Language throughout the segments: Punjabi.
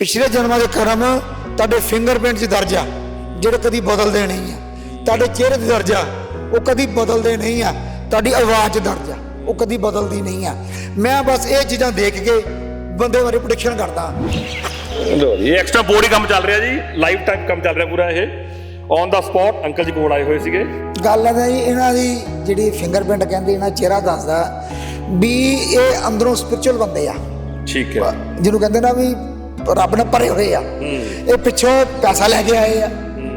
ਪਿਛਲੇ ਜਨਮਾਂ ਦੇ ਕਰਮ ਤੁਹਾਡੇ ਫਿੰਗਰਪ੍ਰਿੰਟ 'ਚ ਦਰਜ ਆ ਜਿਹੜੇ ਕਦੀ ਬਦਲਦੇ ਨਹੀਂ ਆ। ਤੁਹਾਡੇ ਚਿਹਰੇ 'ਤੇ ਦਰਜ ਆ ਉਹ ਕਦੀ ਬਦਲਦੇ ਨਹੀਂ ਆ। ਤੁਹਾਡੀ ਆਵਾਜ਼ 'ਚ ਦਰਜ ਆ ਉਹ ਕਦੀ ਬਦਲਦੀ ਨਹੀਂ ਆ। ਮੈਂ ਬਸ ਇਹ ਚੀਜ਼ਾਂ ਦੇਖ ਕੇ ਬੰਦੇ ਬਾਰੇ ਪ੍ਰੈਡਿਕਸ਼ਨ ਕਰਦਾ। ਲੋ ਜੀ ਐਕਸਟਰਾ ਬੋਰਡ ਹੀ ਕੰਮ ਚੱਲ ਰਿਹਾ ਜੀ ਲਾਈਵ ਟਾਈਮ ਕੰਮ ਚੱਲ ਰਿਹਾ ਪੂਰਾ ਇਹ। ਔਨ ਦਾ ਸਪੌਟ ਅੰਕਲ ਜੀ ਕੋਲ ਆਏ ਹੋਏ ਸੀਗੇ। ਗੱਲ ਹੈ ਜੀ ਇਹਨਾਂ ਦੀ ਜਿਹੜੀ ਫਿੰਗਰਪ੍ਰਿੰਟ ਕਹਿੰਦੇ ਇਹਨਾਂ ਚਿਹਰਾ ਦੱਸਦਾ ਵੀ ਇਹ ਅੰਦਰੋਂ ਸਪਿਰਚੁਅਲ ਬੰਦੇ ਆ। ਠੀਕ ਹੈ। ਜਿਹਨੂੰ ਕਹਿੰਦੇ ਨਾ ਵੀ ਰੱਬ ਨੇ ਭਰੇ ਹੋਏ ਆ। ਇਹ ਪਿੱਛੋਂ ਪੈਸਾ ਲੈ ਕੇ ਆਏ ਆ।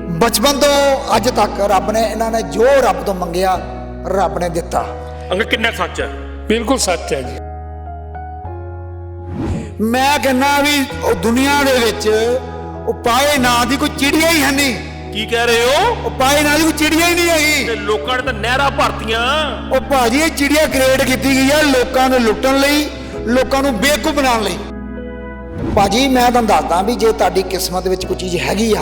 ਬਚਪਨ ਤੋਂ ਅੱਜ ਤੱਕ ਰੱਬ ਨੇ ਇਹਨਾਂ ਨੇ ਜੋ ਰੱਬ ਤੋਂ ਮੰਗਿਆ ਰੱਬ ਨੇ ਦਿੱਤਾ। ਅੰਕਲ ਕਿੰਨਾ ਸੱਚ ਹੈ? ਬਿਲਕੁਲ ਸੱਚ ਹੈ ਜੀ। ਮੈਂ ਕਹਿੰਦਾ ਵੀ ਉਹ ਦੁਨੀਆ ਦੇ ਵਿੱਚ ਉਪਾਏ ਨਾਂ ਦੀ ਕੋਈ ਚਿੜੀਆ ਹੀ ਹੈ ਨਹੀਂ। ਕੀ ਕਹਿ ਰਹੇ ਹੋ? ਉਪਾਏ ਨਾਂ ਦੀ ਕੋਈ ਚਿੜੀਆ ਹੀ ਨਹੀਂ ਹੈਗੀ। ਤੇ ਲੋਕਾਂ ਨੇ ਤਾਂ ਨਹਿਰਾਂ ਭਰਤੀਆਂ। ਉਹ ਭਾਜੀ ਇਹ ਚਿੜੀਆ ਗ੍ਰੇਡ ਕੀਤੀ ਗਈ ਆ ਲੋਕਾਂ ਨੂੰ ਲੁੱਟਣ ਲਈ ਲੋਕਾਂ ਨੂੰ ਬੇਵਕੂਫ ਬਣਾਉਣ ਲਈ। ਭਾਜੀ ਮੈਂ ਤੁਹਾਨੂੰ ਦੱਸਦਾ ਵੀ ਜੇ ਤੁਹਾਡੀ ਕਿਸਮਤ ਵਿੱਚ ਕੋਈ ਚੀਜ਼ ਹੈਗੀ ਆ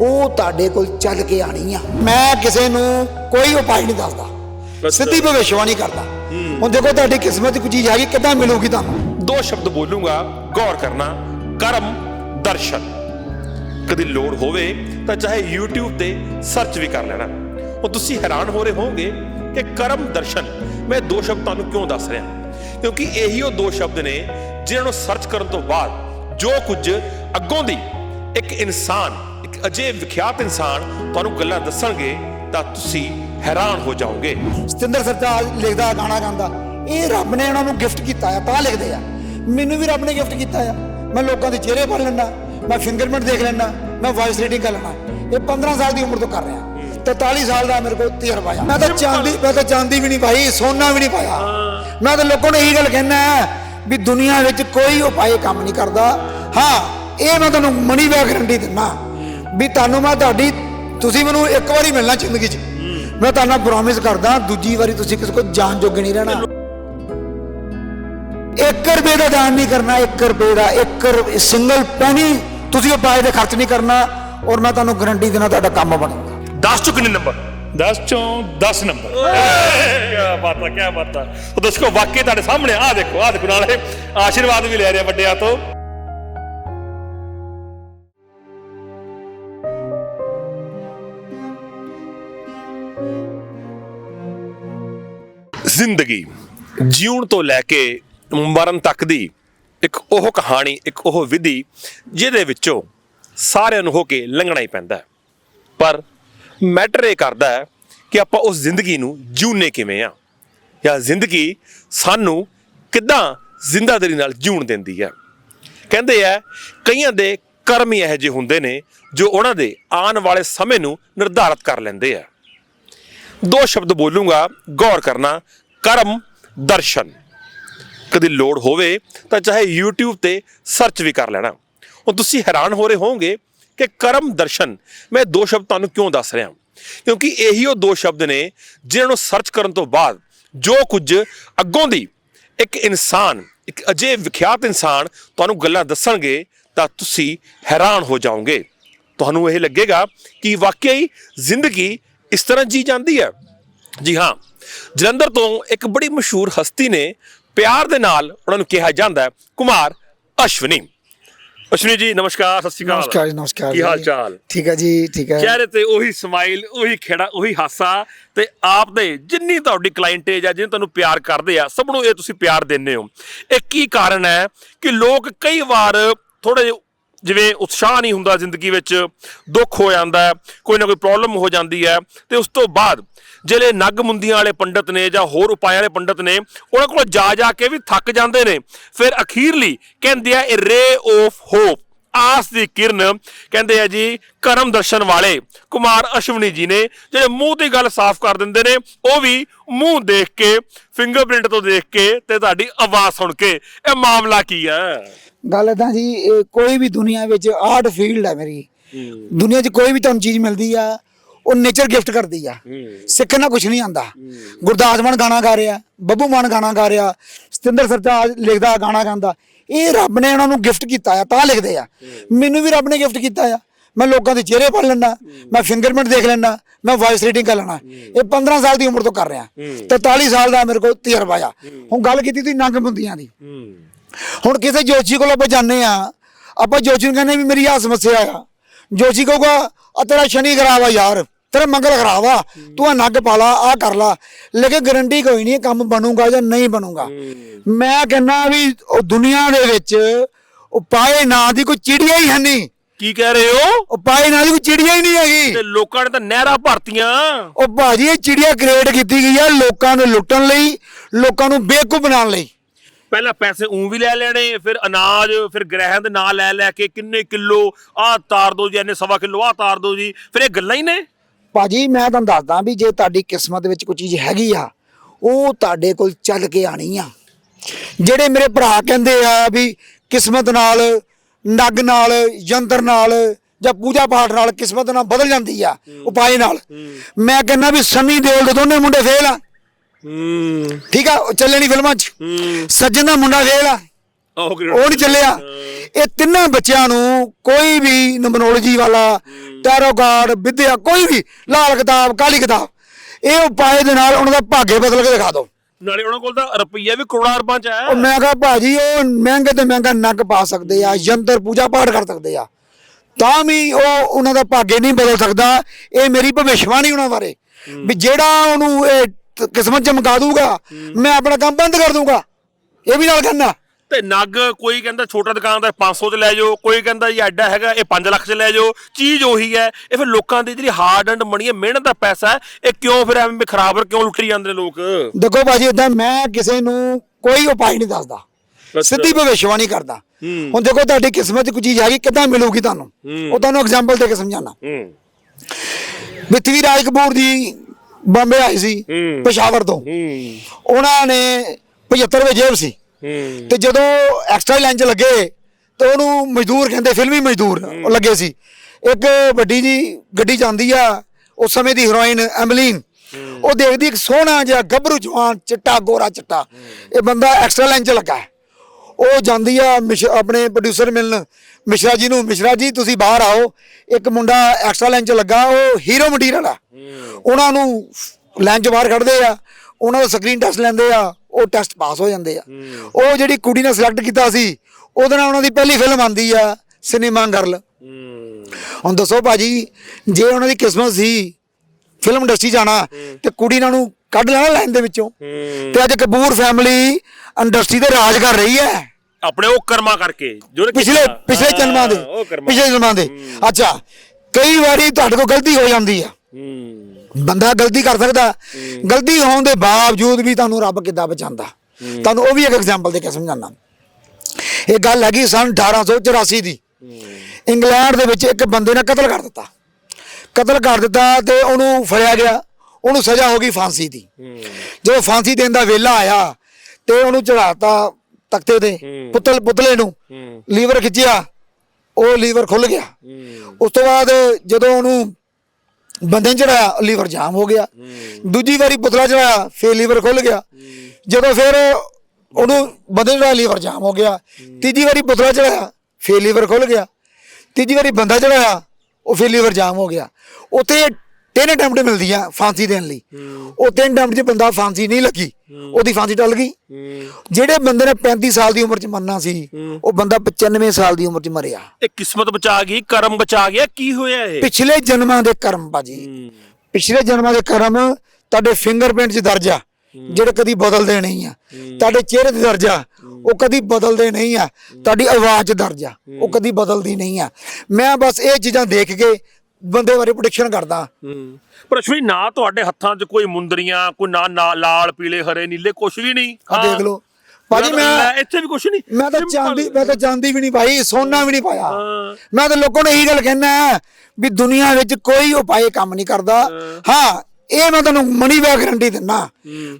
ਉਹ ਤੁਹਾਡੇ ਕੋਲ ਚੱਲ ਕੇ ਆਣੀ ਆ। ਮੈਂ ਕਿਸੇ ਨੂੰ ਕੋਈ ਉਪਾਅ ਨਹੀਂ ਦੱਸਦਾ। ਸਿੱਧੀ ਭਵਿੱਖਬਾਣੀ ਕਰਦਾ। ਹੁਣ ਦੇਖੋ ਤੁਹਾਡੀ ਕਿਸਮਤ 'ਚ ਕੋਈ ਚੀਜ਼ ਹੈਗੀ ਕਿੱਦਾਂ ਮਿਲੂਗੀ ਤੁਹਾਨੂੰ? ਦੋ ਸ਼ਬਦ ਬੋਲੂੰਗਾ ਗੌਰ ਕਰਨਾ ਕਰਮ ਦਰਸ਼ਨ। ਕਦੀ ਲੋੜ ਹੋਵੇ ਤਾਂ ਚਾਹੇ YouTube ਤੇ ਸਰਚ ਵੀ ਕਰ ਲੈਣਾ। ਉਹ ਤੁਸੀਂ ਹੈਰਾਨ ਹੋ ਰਹੇ ਹੋਵੋਗੇ ਕਿ ਕਰਮ ਦਰਸ਼ਨ ਮੈਂ ਦੋ ਸ਼ਬਦ ਤੁਹਾਨੂੰ ਕਿਉਂ ਦੱਸ ਰਿਹਾ? ਕਿਉਂਕਿ ਇਹੀ ਉਹ ਦੋ ਸ਼ਬਦ ਨੇ ਜਿਨ੍ਹਾਂ ਨੂੰ ਸਰਚ ਕਰਨ ਤੋਂ ਬਾਅਦ ਜੋ ਕੁਝ ਅੱਗੋਂ ਦੀ ਇੱਕ ਇਨਸਾਨ ਇੱਕ ਅਜੇ ਵਿਖਿਆਤ ਇਨਸਾਨ ਤੁਹਾਨੂੰ ਗੱਲਾਂ ਦੱਸਣਗੇ ਤਾਂ ਤੁਸੀਂ ਹੈਰਾਨ ਹੋ ਜਾਓਗੇ। ਸਤਿੰਦਰ ਸਰਤਾਜ ਲਿਖਦਾ ਗਾਣਾ ਗਾਉਂਦਾ। ਇਹ ਰੱਬ ਨੇ ਉਹਨਾਂ ਨੂੰ ਗਿਫਟ ਕੀਤਾ ਆ ਤਾਂ ਲਿਖਦੇ ਆ। ਮੈਨੂੰ ਵੀ ਰੱਬ ਨੇ ਗਿਫਟ ਕੀਤਾ ਆ। ਮੈਂ ਲੋਕਾਂ ਦੇ ਚਿਹਰੇ ਪੜ੍ਹ ਲੈਂਦਾ ਮੈਂ ਫਿੰਗਰਪ੍ਰਿੰਟ ਦੇਖ ਲੈਂਦਾ ਮੈਂ ਵਾਇਸ ਰੀਡਿੰਗ ਕਰ ਲੈਣਾ ਇਹ 15 ਸਾਲ ਦੀ ਉਮਰ ਤੋਂ ਕਰ ਰਿਹਾ। 43 ਸਾਲ ਦਾ ਮੇਰੇ ਕੋਲ ਤਜਰਬਾ ਆ। ਮੈਂ ਤਾਂ ਚਾਂਦੀ ਮੈਂ ਤਾਂ ਚਾਂਦੀ ਵੀ ਨਹੀਂ ਪਾਈ ਸੋਨਾ ਵੀ ਨਹੀਂ ਪਾਇਆ। ਮੈਂ ਤਾਂ ਲੋਕਾਂ ਨੂੰ ਇਹੀ ਗੱਲ ਕਹਿਣਾ ਵੀ ਦੁਨੀਆ ਵਿੱਚ ਕੋਈ ਉਪਾਏ ਕੰਮ ਨਹੀਂ ਕਰਦਾ। ਹਾਂ, ਇਹ ਮੈਂ ਤੁਹਾਨੂੰ ਮਨੀ ਬੈਕ ਗਰੰਟੀ ਦਿੰਦਾ। ਵੀ ਤੁਹਾਨੂੰ ਮੈਂ ਤੁਹਾਡੀ, ਤੁਸੀਂ ਮੈਨੂੰ ਇੱਕ ਵਾਰੀ ਮਿਲਣਾ ਜ਼ਿੰਦਗੀ 'ਚ। ਮੈਂ ਤੁਹਾਨੂੰ ਪ੍ਰੋਮਿਸ ਕਰਦਾ, ਦੂਜੀ ਵਾਰੀ ਤੁਸੀਂ ਕਿਸੇ ਕੋਲ ਜਾਣ ਜੋਗੇ ਨਹੀਂ ਰਹਿਣਾ। 1 ਰੁਪਏ ਦਾ ਦਾਨ ਨਹੀਂ ਕਰਨਾ 1 ਰੁਪਏ ਦਾ 1 ਸਿੰਗਲ ਪੈਨੀ ਤੁਸੀਂ ਉਪਾਏ ਦੇ ਖਰਚ ਨਹੀਂ ਕਰਨਾ। ਔਰ ਮੈਂ ਤੁਹਾਨੂੰ ਗਰੰਟੀ ਦੇਣਾ ਤੁਹਾਡਾ ਕੰਮ ਬਣੂਗਾ। 10 ਚੋਂ ਕਿੰਨੇ ਨੰਬਰ? 10 ਚੋਂ 10 ਨੰਬਰ। ਕੀ ਬਾਤ ਹੈ ਕੀ ਬਾਤ। ਹੈ ਉਹ ਦਰਸ਼ਕੋ ਵਾਕਈ ਤੁਹਾਡੇ ਸਾਹਮਣੇ ਆ ਦੇਖੋ ਆ ਦੇਖੋ, ਨਾਲੇ ਆਸ਼ੀਰਵਾਦ ਵੀ ਲੈ ਰਿਹਾ ਵੱਡਿਆਂ ਤੋਂ। ਜ਼ਿੰਦਗੀ ਜਿਉਣ ਤੋਂ ਲੈ ਕੇ ਮਰਨ ਤੱਕ ਦੀ ਇੱਕ ਉਹ ਕਹਾਣੀ, ਇੱਕ ਉਹ ਵਿਧੀ, ਜਿਹਦੇ ਵਿੱਚੋਂ ਸਾਰਿਆਂ ਨੂੰ ਹੋ ਕੇ ਲੰਘਣਾ ਹੀ ਪੈਂਦਾ ਪਰ ਮੈਟਰ ਇਹ ਕਰਦਾ ਹੈ ਕਿ ਆਪਾਂ ਉਸ ਜ਼ਿੰਦਗੀ ਨੂੰ ਜਿਉਣੇ ਕਿਵੇਂ ਆ। ਜਾਂ ਜ਼ਿੰਦਗੀ ਸਾਨੂੰ ਕਿੱਦਾਂ ਜ਼ਿੰਦਾਦਰੀ ਨਾਲ ਜਿਉਣ ਦਿੰਦੀ ਹੈ। ਕਹਿੰਦੇ ਆ, ਕਈਆਂ ਦੇ ਕਰਮ ਹੀ ਇਹੋ ਜਿਹੇ ਹੁੰਦੇ ਨੇ ਜੋ ਉਹਨਾਂ ਦੇ ਆਉਣ ਵਾਲੇ ਸਮੇਂ ਨੂੰ ਨਿਰਧਾਰਤ ਕਰ ਲੈਂਦੇ ਆ। ਦੋ ਸ਼ਬਦ ਬੋਲੂੰਗਾ, ਗੌਰ ਕਰਨਾ, ਕਰਮ, ਦਰਸ਼ਨ। ਕਦੀ ਲੋੜ ਹੋਵੇ ਤਾਂ ਚਾਹੇ YouTube ਤੇ ਸਰਚ ਵੀ ਕਰ ਲੈਣਾ। ਉਹ ਤੁਸੀਂ ਹੈਰਾਨ ਹੋ ਰਹੇ ਹੋਵੋਗੇ ਕਿ ਕਰਮ ਦਰਸ਼ਨ ਮੈਂ ਦੋ ਸ਼ਬਦ ਤੁਹਾਨੂੰ ਕਿਉਂ ਦੱਸ ਰਿਹਾ ਕਿਉਂਕਿ ਇਹੀ ਉਹ ਦੋ ਸ਼ਬਦ ਨੇ ਜਿਹਨਾਂ ਨੂੰ ਸਰਚ ਕਰਨ ਤੋਂ ਬਾਅਦ ਜੋ ਕੁਝ ਅੱਗੋਂ ਦੀ ਇੱਕ ਇਨਸਾਨ, ਇੱਕ ਅਜੇ ਵਿਖਿਆਤ ਇਨਸਾਨ ਤੁਹਾਨੂੰ ਗੱਲਾਂ ਦੱਸਣਗੇ ਤਾਂ ਤੁਸੀਂ ਹੈਰਾਨ ਹੋ ਜਾਓਗੇ। ਤੁਹਾਨੂੰ ਇਹ ਲੱਗੇਗਾ ਕਿ ਵਾਕਈ ਜ਼ਿੰਦਗੀ ਇਸ ਤਰ੍ਹਾਂ ਜੀ ਜਾਂਦੀ ਹੈ। ਜੀ ਹਾਂ, ਜਲੰਧਰ ਤੋਂ ਇੱਕ ਬੜੀ ਮਸ਼ਹੂਰ ਹਸਤੀ ਨੇ ਪਿਆਰ ਦੇ ਨਾਲ ਉਹਨਾਂ ਨੂੰ ਕਿਹਾ ਜਾਂਦਾ ਹੈ, ਕੁਮਾਰ ਅਸ਼ਵਨੀ। ਅਸ਼ਵਨੀ ਜੀ ਨਮਸਕਾਰ ਸਤਿ ਸ਼੍ਰੀ ਅਕਾਲ। ਨਮਸਕਾਰ ਜੀ ਨਮਸਕਾਰ ਕੀ ਹਾਲ ਜੀ। ਚਾਲ ਠੀਕ ਹੈ ਜੀ ਠੀਕ ਹੈ। ਚਿਹਰੇ ਤੇ ਉਹੀ ਸਮਾਈਲ ਉਹੀ ਖੇੜਾ ਉਹੀ ਹਾਸਾ ਤੇ ਆਪ ਦੇ ਜਿੰਨੀ ਤੁਹਾਡੀ ਕਲਾਇੰਟੇਜ ਆ ਜਿਹਨੇ ਤੁਹਾਨੂੰ ਪਿਆਰ ਕਰਦੇ ਆ ਸਭ ਨੂੰ ਇਹ ਤੁਸੀਂ ਪਿਆਰ ਦਿੰਦੇ ਹੋ। ਇਹ ਕੀ ਕਾਰਨ ਹੈ ਕਿ ਲੋਕ ਕਈ ਵਾਰ ਥੋੜੇ ਜਿਵੇਂ ਉਤਸ਼ਾਹ ਨਹੀਂ ਹੁੰਦਾ ਜ਼ਿੰਦਗੀ ਵਿੱਚ, ਦੁੱਖ ਹੋ ਜਾਂਦਾ ਹੈ, ਕੋਈ ਨਾ ਕੋਈ ਪ੍ਰੋਬਲਮ ਹੋ ਜਾਂਦੀ ਹੈ, ਤੇ ਉਸ ਤੋਂ ਬਾਅਦ ਜਿਹੜੇ ਨਗ ਮੁੰਦੀਆਂ ਵਾਲੇ ਪੰਡਤ ਨੇ ਜਾਂ ਹੋਰ ਉਪਾਇਆਂ ਵਾਲੇ ਪੰਡਤ ਨੇ, ਉਹਨਾਂ ਕੋਲ ਜਾ ਜਾ ਕੇ ਵੀ ਥੱਕ ਜਾਂਦੇ ਨੇ। ਫਿਰ ਅਖੀਰਲੀ ਕਹਿੰਦੇ ਆ, ਇਹ ਰੇ ਆਫ ਹੋਪ। ਆਸ ਦੀ ਕਿਰਨ ਕਹਿੰਦੇ ਆ ਜੀ, ਕਰਮ ਦਰਸ਼ਨ ਵਾਲੇ ਕੁਮਾਰ ਅਸ਼ਵਨੀ ਜੀ ਨੇ, ਜਿਹੜੇ ਮੂੰਹ ਦੀ ਗੱਲ ਸਾਫ਼ ਕਰ ਦਿੰਦੇ ਨੇ, ਉਹ ਵੀ ਮੂੰਹ ਦੇਖ ਕੇ ਫਿੰਗਰਪ੍ਰਿੰਟ ਤੋਂ ਦੇਖ ਕੇ ਤੇ ਤੁਹਾਡੀ ਆਵਾਜ਼ ਸੁਣ ਕੇ, ਇਹ ਮਾਮਲਾ ਕੀ ਹੈ? ਗੱਲ ਤਾਂ ਜੀ ਇਹ ਕੋਈ ਵੀ ਦੁਨੀਆ ਵਿੱਚ ਆਰਟ ਫੀਲਡ ਹੈ ਮੇਰੀ। ਦੁਨੀਆ 'ਚ ਕੋਈ ਵੀ ਤੁਹਾਨੂੰ ਚੀਜ਼ ਮਿਲਦੀ ਆ ਉਹ ਨੇਚਰ ਗਿਫਟ ਕਰਦੀ ਆ। ਸਿੱਖਣਾ ਕੁਝ ਨਹੀਂ ਆਂਦਾ ਗੁਰਦਾਸ ਮਾਨ ਗਾਣਾ ਗਾ ਰਿਹਾ ਬੱਬੂ ਮਾਨ ਗਾਣਾ ਗਾ ਰਿਹਾ ਸਤਿੰਦਰ ਸਰਤਾਜ ਲਿਖਦਾ ਗਾਣਾ ਗਾਉਂਦਾ। ਇਹ ਰੱਬ ਨੇ ਉਹਨਾਂ ਨੂੰ ਗਿਫਟ ਕੀਤਾ ਆ ਤਾਂ ਲਿਖਦੇ ਆ। ਮੈਨੂੰ ਵੀ ਰੱਬ ਨੇ ਗਿਫਟ ਕੀਤਾ ਆ। ਮੈਂ ਲੋਕਾਂ ਦੇ ਚਿਹਰੇ ਪੜ੍ਹ ਲੈਂਦਾ ਮੈਂ ਫਿੰਗਰਪ੍ਰਿੰਟ ਦੇਖ ਲੈਂਦਾ ਮੈਂ ਵਾਇਸ ਰੀਡਿੰਗ ਕਰ ਲੈਣਾ ਇਹ 15 ਸਾਲ ਦੀ ਉਮਰ ਤੋਂ ਕਰ ਰਿਹਾ। 43 ਸਾਲ ਦਾ ਮੇਰੇ ਕੋਲ ਤਜਰਬਾ ਆ। ਹੁਣ ਗੱਲ ਕੀਤੀ ਤੁਸੀਂ ਨੰਗ ਮੁੰਦੀਆਂ ਦੀ। ਹੁਣ ਕਿਸੇ ਜੋਸ਼ੀ ਕੋਲ ਆਪਾਂ ਜਾਂਦੇ ਆ ਆਪਾਂ ਜੋਸ਼ੀ ਨੂੰ ਕਹਿੰਦੇ ਵੀ ਮੇਰੀ ਆਹ ਸਮੱਸਿਆ ਆ। ਜੋਸ਼ੀ ਕਹੂਗਾ ਆ ਤੇਰਾ ਸ਼ਨੀ ਖਰਾਬ ਆ ਯਾਰ ਤੇਰਾ ਮੰਗਲ ਖਰਾਬ ਆ ਤੂੰ ਆ ਨੱਗ ਪਾ ਲਾ ਆ ਕਰ ਲਾ। ਲੇਕਿਨ ਗਰੰਟੀ ਕੋਈ ਨਹੀਂ ਕੰਮ ਬਣੂਗਾ ਜਾਂ ਨਹੀਂ ਬਣੂਗਾ। ਮੈਂ ਕਹਿੰਦਾ ਵੀ ਉਹ ਦੁਨੀਆ ਦੇ ਵਿੱਚ ਉਹ ਪਾਏ ਨਾਂ ਦੀ ਕੋਈ ਚਿੜੀਆ ਹੀ ਹੈ ਨਹੀਂ। ਕੀ ਕਹਿ ਰਹੇ ਹੋ? ਉਹ ਪਾਏ ਨਾਂ ਦੀ ਕੋਈ ਚਿੜੀਆ ਹੀ ਨਹੀਂ ਹੈਗੀ। ਤੇ ਲੋਕਾਂ ਨੇ ਤਾਂ ਨਹਿਰਾਂ ਭਰਤੀਆਂ। ਉਹ ਭਾਜੀ ਇਹ ਚਿੜੀਆ ਕ੍ਰੀਏਟ ਕੀਤੀ ਗਈ ਹੈ ਲੋਕਾਂ ਨੂੰ ਲੁੱਟਣ ਲਈ ਲੋਕਾਂ ਨੂੰ ਬੇਵਕੂਫ ਬਣਾਉਣ ਲਈ। ਪਹਿਲਾਂ ਪੈਸੇ ਉਂ ਵੀ ਲੈ ਲੈਣੇ ਫਿਰ ਅਨਾਜ ਫਿਰ ਗ੍ਰਹਿਆਂ ਦੇ ਨਾਂ ਲੈ ਲੈ ਕੇ ਕਿੰਨੇ ਕਿਲੋ ਆਹ ਤਾਰ ਦੋ ਜੀ ਇੰਨੇ ਸਵਾ ਕਿਲੋ ਆਹ ਤਾਰ ਦੋ ਜੀ ਫਿਰ ਇਹ ਗੱਲਾਂ ਹੀ ਨੇ। ਭਾਜੀ ਮੈਂ ਤੁਹਾਨੂੰ ਦੱਸਦਾ ਵੀ ਜੇ ਤੁਹਾਡੀ ਕਿਸਮਤ ਵਿੱਚ ਕੋਈ ਚੀਜ਼ ਹੈਗੀ ਆ ਉਹ ਤੁਹਾਡੇ ਕੋਲ ਚੱਲ ਕੇ ਆਣੀ ਆ। ਜਿਹੜੇ ਮੇਰੇ ਭਰਾ ਕਹਿੰਦੇ ਆ ਵੀ ਕਿਸਮਤ ਨਾਲ ਨਗ ਨਾਲ ਯੰਤਰ ਨਾਲ ਜਾਂ ਪੂਜਾ ਪਾਠ ਨਾਲ ਕਿਸਮਤ ਨਾਲ ਬਦਲ ਜਾਂਦੀ ਆ ਉਪਾਏ ਨਾਲ। ਮੈਂ ਕਹਿੰਦਾ ਵੀ ਸੰਨੀ ਦਿਓਲ ਦੇ ਦੋਨੇ ਮੁੰਡੇ ਫੇਲ ਆ। ਹੂੰ ਠੀਕ ਆ ਉਹ ਚੱਲੇ ਨਹੀਂ ਫਿਲਮਾਂ 'ਚ। ਹੂੰ ਸੱਜਣ ਦਾ ਮੁੰਡਾ ਫੇਲ ਆ। ਉਹ ਉਹ ਨਹੀਂ ਚੱਲਿਆ। ਇਹ ਤਿੰਨਾਂ ਬੱਚਿਆਂ ਨੂੰ ਕੋਈ ਵੀ ਨਮਨੋਲੋਜੀ ਵਾਲਾ ਟੈਰੋ ਕਾਰਡ ਵਿਦਿਆ ਕੋਈ ਵੀ ਲਾਲ ਕਿਤਾਬ ਕਾਲੀ ਕਿਤਾਬ ਇਹ ਉਪਾਏ ਦੇ ਨਾਲ ਉਹਨਾਂ ਦਾ ਭਾਗੇ ਬਦਲ ਕੇ ਦਿਖਾ ਦਿਓ। ਨਾਲੇ ਉਹਨਾਂ ਕੋਲ ਤਾਂ ਰੁਪਈਆ ਵੀ ਕਰੋੜਾਂ ਅਰਬਾਂ ਚ ਹੈ। ਉਹ ਮੈਂ ਕਹਾ ਭਾਜੀ ਉਹ ਮਹਿੰਗੇ ਤੇ ਮਹਿੰਗਾ ਨੱਕ ਪਾ ਸਕਦੇ ਆ ਯੰਤਰ ਪੂਜਾ ਪਾਠ ਕਰ ਸਕਦੇ ਆ। ਤਾਂ ਵੀ ਉਹ ਉਹਨਾਂ ਦਾ ਭਾਗੇ ਨਹੀਂ ਬਦਲ ਸਕਦਾ। ਇਹ ਮੇਰੀ ਭਵਿੱਖਬਾਣੀ ਉਹਨਾਂ ਬਾਰੇ। ਵੀ ਜਿਹੜਾ ਉਹਨੂੰ ਇਹ ਕਿਸਮਤ ਚਮਕਾ ਦੂਗਾ ਮੈਂ ਆਪਣਾ ਕੰਮ ਬੰਦ ਕਰ ਦੂੰਗਾ ਇਹ ਵੀ ਨਾਲ ਕਹਿੰਦਾ ਤੇ ਨਗ ਕੋਈ ਕਹਿੰਦਾ ਛੋਟਾ ਦੁਕਾਨਦਾਰ 500 ਚ ਲੈ ਜਾਓ ਕੋਈ ਕਹਿੰਦਾ ਜੀ ਐਡਾ ਹੈਗਾ ਇਹ 5 ਲੱਖ ਚ ਲੈ ਜਾਓ ਚੀਜ਼ ਉਹੀ ਹੈ। ਇਹ ਫਿਰ ਲੋਕਾਂ ਦੀ ਜਿਹੜੀ ਹਾਰਡ ਐਂਡ ਮਣੀ ਹੈ ਮਿਹਨਤ ਦਾ ਪੈਸਾ ਹੈ ਇਹ ਕਿਉਂ ਫਿਰ ਐਵੇਂ ਖਰਾਬ ਕਿਉਂ ਲੁੱਟੀ ਜਾਂਦੇ ਨੇ ਲੋਕ? ਦੇਖੋ ਭਾਜੀ ਇਦਾਂ ਮੈਂ ਕਿਸੇ ਨੂੰ ਕੋਈ ਉਪਾਅ ਨਹੀਂ ਦੱਸਦਾ। ਸਿੱਧੀ ਭਵਿੱਖਬਾਣੀ ਕਰਦਾ। ਹੁਣ ਦੇਖੋ ਤੁਹਾਡੀ ਕਿਸਮਤ 'ਚ ਕੋਈ ਚੀਜ਼ ਹੈਗੀ ਕਿੱਦਾਂ ਮਿਲੂਗੀ ਤੁਹਾਨੂੰ। ਉਹ ਤੁਹਾਨੂੰ ਐਗਜ਼ਾਮਪਲ ਦੇ ਕੇ ਸਮਝਾਣਾ ਪ੍ਰਿਥਵੀ ਰਾਜ ਕਪੂਰ ਜੀ ਬੰਬੇ ਆਏ ਸੀ ਹੂੰ। ਪਸ਼ਾਵਰ ਤੋਂ। ਹੂੰ। ਉਹਨਾਂ ਨੇ 75 ਵਿੱਚ ਜੇਬ ਸੀ। ਹੂੰ। ਤੇ ਜਦੋਂ ਐਕਸਟਰਾ ਲਾਈਨ 'ਚ ਲੱਗੇ ਤੇ ਉਹਨੂੰ ਮਜ਼ਦੂਰ ਕਹਿੰਦੇ ਫਿਲਮੀ ਮਜ਼ਦੂਰ ਉਹ ਲੱਗੇ ਸੀ। ਇੱਕ ਵੱਡੀ ਜੀ ਗੱਡੀ ਜਾਂਦੀ ਆ ਉਸ ਸਮੇਂ ਦੀ ਹੀਰੋਇਨ ਐਮਲੀਨ। ਉਹ ਦੇਖਦੀ ਇੱਕ ਸੋਹਣਾ ਜਿਹਾ ਗੱਭਰੂ ਜਵਾਨ ਚਿੱਟਾ ਗੋਰਾ ਚਿੱਟਾ। ਇਹ ਬੰਦਾ ਐਕਸਟਰਾ ਲਾਈਨ 'ਚ ਲੱਗਾ ਹੈ। ਉਹ ਜਾਂਦੀ ਆ ਆਪਣੇ ਪ੍ਰੋਡਿਊਸਰ ਮਿਲਣ। ਮਿਸ਼ਰਾ ਜੀ ਨੂੰ ਮਿਸ਼ਰਾ ਜੀ ਤੁਸੀਂ ਬਾਹਰ ਆਓ। ਇੱਕ ਮੁੰਡਾ ਐਕਸਟਰਾ ਲਾਈਨ 'ਚ ਲੱਗਾ ਉਹ ਹੀਰੋ ਮਟੀਰੀਅਲ ਆ। ਉਹਨਾਂ ਨੂੰ ਲਾਈਨ 'ਚ ਬਾਹਰ ਕੱਢਦੇ ਆ। ਉਹਨਾਂ ਦਾ ਸਕਰੀਨ ਟੈਸਟ ਲੈਂਦੇ ਆ। ਉਹ ਟੈਸਟ ਪਾਸ ਹੋ ਜਾਂਦੇ ਆ। ਉਹ ਜਿਹੜੀ ਕੁੜੀ ਨੇ ਸਿਲੈਕਟ ਕੀਤਾ ਸੀ ਉਹਦੇ ਨਾਲ ਉਹਨਾਂ ਦੀ ਪਹਿਲੀ ਫਿਲਮ ਆਂਦੀ ਆ ਸਿਨੇਮਾ ਗਰਲ ਹੁਣ ਦੱਸੋ ਭਾਜੀ ਜੇ ਉਹਨਾਂ ਦੀ ਕਿਸਮਤ ਸੀ ਫਿਲਮ ਇੰਡਸਟਰੀ ਜਾਣਾ ਤੇ ਕੁੜੀ ਨਾਲ ਨੂੰ ਕੱਢ ਲੈਣਾ ਲਾਈਨ ਦੇ ਵਿੱਚੋਂ। ਹੂੰ। ਤੇ ਅੱਜ ਕਪੂਰ ਫੈਮਿਲੀ ਇੰਡਸਟਰੀ ਤੇ ਰਾਜ ਕਰ ਰਹੀ ਹੈ। ਆਪਣੇ ਉਹ ਕਰਮਾਂ ਕਰਕੇ ਜੋ ਪਿਛਲੇ ਕੀਤਾ। ਪਿਛਲੇ ਜਨਮਾਂ ਦੇ ਹਾਂ, ਉਹ ਕਰਮਾਂ ਪਿਛਲੇ ਜਨਮਾਂ ਦੇ। ਅੱਛਾ ਕਈ ਵਾਰੀ ਤੁਹਾਡੇ ਕੋਲ ਗਲਤੀ ਹੋ ਜਾਂਦੀ ਆ। ਹੂੰ। ਬੰਦਾ ਗਲਤੀ ਕਰ ਸਕਦਾ। ਗਲਤੀ ਹੋਣ ਦੇ ਬਾਵਜੂਦ ਵੀ ਤੁਹਾਨੂੰ ਰੱਬ ਕਿੱਦਾਂ ਬਚਾਉਂਦਾ। ਤੁਹਾਨੂੰ ਉਹ ਵੀ ਇੱਕ ਐਗਜ਼ਾਮਪਲ ਦੇ ਕੇ ਸਮਝਾਣਾ ਇਹ ਗੱਲ ਹੈਗੀ ਸਨ 1884 ਦੀ। ਇੰਗਲੈਂਡ ਦੇ ਵਿੱਚ ਇੱਕ ਬੰਦੇ ਨੇ ਕਤਲ ਕਰ ਦਿੱਤਾ। ਕਤਲ ਕਰ ਦਿੱਤਾ ਤੇ ਉਹਨੂੰ ਫੜਿਆ ਗਿਆ। ਉਹਨੂੰ ਸਜ਼ਾ ਹੋ ਗਈ ਫਾਂਸੀ ਦੀ। ਜਦੋਂ ਫਾਂਸੀ ਦੇਣ ਦਾ ਵੇਲਾ ਆਇਆ ਤੇ ਉਹਨੂੰ ਚੜਾਤਾ ਤਖਤੇ ਤੇ ਪੁੱਤਲ ਪੁਤਲੇ ਨੂੰ। ਲੀਵਰ ਖਿੱਚਿਆ ਉਹ ਲੀਵਰ ਖੁੱਲ ਗਿਆ। ਉਸ ਤੋਂ ਬਾਅਦ ਜਦੋਂ ਉਹਨੂੰ ਬੰਦੇ ਚੜਾਇਆ ਲੀਵਰ ਜਾਮ ਹੋ ਗਿਆ। ਦੂਜੀ ਵਾਰੀ ਪੁਤਲਾ ਚੜਾਇਆ ਫੇਰ ਲੀਵਰ ਖੁੱਲ ਗਿਆ। ਜਦੋਂ ਫਿਰ ਉਹਨੂੰ ਬੰਦੇ ਚੜਾਇਆ ਲੀਵਰ ਜਾਮ ਹੋ ਗਿਆ। ਤੀਜੀ ਵਾਰੀ ਪੁਤਲਾ ਚੜਾਇਆ ਫੇਰ ਲੀਵਰ ਖੁੱਲ ਗਿਆ। ਤੀਜੀ ਵਾਰੀ ਬੰਦਾ ਚੜਾਇਆ ਉਹ ਫੇਰ ਲੀਵਰ ਜਾਮ ਹੋ ਗਿਆ। ਉੱਥੇ ਤਿੰਨ ਅਟੈਂਪਟ ਮਿਲਦੀਆਂ ਫਾਂਸੀ ਦੇਣ ਲਈ। ਉਹ ਤਿੰਨ ਅਟੈਂਪਟ 'ਚ ਬੰਦਾ ਫਾਂਸੀ ਨਹੀਂ ਲੱਗੀ ਉਹਦੀ ਫਾਂਸੀ ਟਲ ਗਈ। ਜਿਹੜੇ ਬੰਦੇ ਨੇ 35 ਸਾਲ ਦੀ ਉਮਰ 'ਚ ਮਰਨਾ ਸੀ ਉਹ ਬੰਦਾ 95 ਸਾਲ ਦੀ ਉਮਰ 'ਚ ਮਰਿਆ। ਇਹ ਕਿਸਮਤ ਬਚਾ ਗਈ ਕਰਮ ਬਚਾ ਗਿਆ ਕੀ ਹੋਇਆ ਇਹ? ਪਿਛਲੇ ਜਨਮਾਂ ਦੇ ਕਰਮ ਬਾਜੀ ਪਿਛਲੇ ਜਨਮਾਂ ਦੇ ਕਰਮ ਤੁਹਾਡੇ ਫਿੰਗਰਪ੍ਰਿੰਟ 'ਚ ਦਰਜ ਆ ਜਿਹੜੇ ਕਦੀ ਬਦਲਦੇ ਨਹੀਂ ਆ। ਤੁਹਾਡੇ ਚਿਹਰੇ ਤੇ ਦਰਜ ਆ ਉਹ ਕਦੀ ਬਦਲਦੇ ਨਹੀਂ ਆ। ਤੁਹਾਡੀ ਆਵਾਜ਼ 'ਚ ਦਰਜ ਆ ਉਹ ਕਦੀ ਬਦਲਦੀ ਨਹੀਂ ਆ। ਮੈਂ ਬਸ ਇਹ ਚੀਜ਼ਾਂ ਦੇਖ ਕੇ ਬੰਦੇ ਬਾਰੇ ਪ੍ਰੈਡਿਕਸ਼ਨ ਕਰਦਾ। ਹੂੰ। ਪਰ ਅਸ਼ਵਨੀ ਨਾ ਤੁਹਾਡੇ ਹੱਥਾਂ 'ਚ ਕੋਈ ਮੁੰਦਰੀਆਂ ਕੋਈ ਨਾ ਨਾ ਲਾਲ ਪੀਲੇ ਹਰੇ ਨੀਲੇ ਕੁਛ ਵੀ ਨਹੀਂ? ਆ ਦੇਖ ਲਓ। ਭਾਜੀ ਮੈਂ ਇੱਥੇ ਵੀ ਕੁਛ ਨਹੀਂ। ਮੈਂ ਤਾਂ। ਚਾਂਦੀ ਮੈਂ ਤਾਂ ਚਾਂਦੀ ਵੀ ਨਹੀਂ ਪਾਈ ਸੋਨਾ ਵੀ ਨਹੀਂ ਪਾਇਆ। ਮੈਂ ਤਾਂ ਲੋਕਾਂ ਨੂੰ ਇਹੀ ਗੱਲ ਕਹਿਣਾ ਵੀ ਦੁਨੀਆ ਵਿੱਚ ਕੋਈ ਉਪਾਏ ਕੰਮ ਨਹੀਂ ਕਰਦਾ। ਹਾਂ। ਇਹ ਮੈਂ ਤੁਹਾਨੂੰ ਮਨੀ ਬੈਕ ਗਰੰਟੀ ਦਿੰਦਾ।